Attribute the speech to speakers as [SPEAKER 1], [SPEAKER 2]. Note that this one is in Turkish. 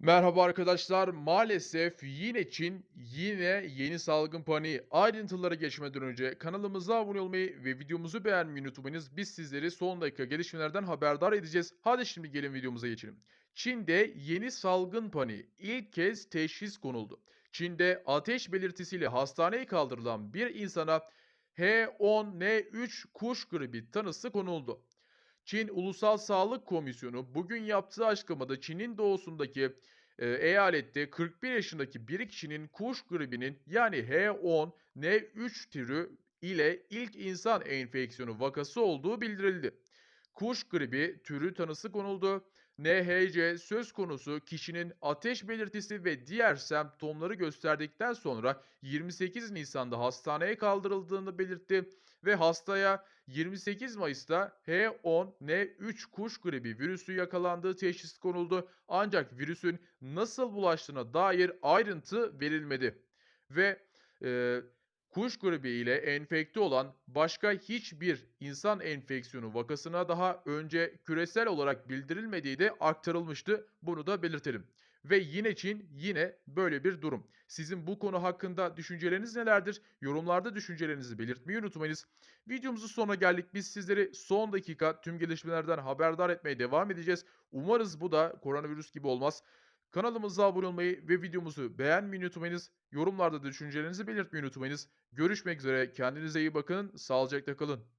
[SPEAKER 1] Merhaba arkadaşlar. Maalesef yine Çin, yine yeni salgın paniği. Ayrıntılara geçmeden önce kanalımıza abone olmayı ve videomuzu beğenmeyi unutmayınız. Biz sizleri son dakika gelişmelerden haberdar edeceğiz. Hadi şimdi gelin videomuza geçelim. Çin'de yeni salgın paniği ilk kez teşhis konuldu. Çin'de ateş belirtisiyle hastaneye kaldırılan bir insana H10N3 kuş gribi tanısı konuldu. Çin Ulusal Sağlık Komisyonu bugün yaptığı açıklamada Çin'in doğusundaki e, eyalette 41 yaşındaki bir kişinin kuş gribinin yani H10N3 türü ile ilk insan enfeksiyonu vakası olduğu bildirildi. Kuş gribi türü tanısı konuldu. NHC söz konusu kişinin ateş belirtisi ve diğer semptomları gösterdikten sonra 28 Nisan'da hastaneye kaldırıldığını belirtti ve hastaya 28 Mayıs'ta H10N3 kuş gribi virüsü yakalandığı teşhis konuldu. Ancak virüsün nasıl bulaştığına dair ayrıntı verilmedi. Ve e, kuş gribi ile enfekte olan başka hiçbir insan enfeksiyonu vakasına daha önce küresel olarak bildirilmediği de aktarılmıştı. Bunu da belirtelim. Ve yine Çin yine böyle bir durum. Sizin bu konu hakkında düşünceleriniz nelerdir? Yorumlarda düşüncelerinizi belirtmeyi unutmayınız. Videomuzun sonuna geldik. Biz sizleri son dakika tüm gelişmelerden haberdar etmeye devam edeceğiz. Umarız bu da koronavirüs gibi olmaz. Kanalımıza abone olmayı ve videomuzu beğenmeyi unutmayınız. Yorumlarda da düşüncelerinizi belirtmeyi unutmayınız. Görüşmek üzere. Kendinize iyi bakın. Sağlıcakla kalın.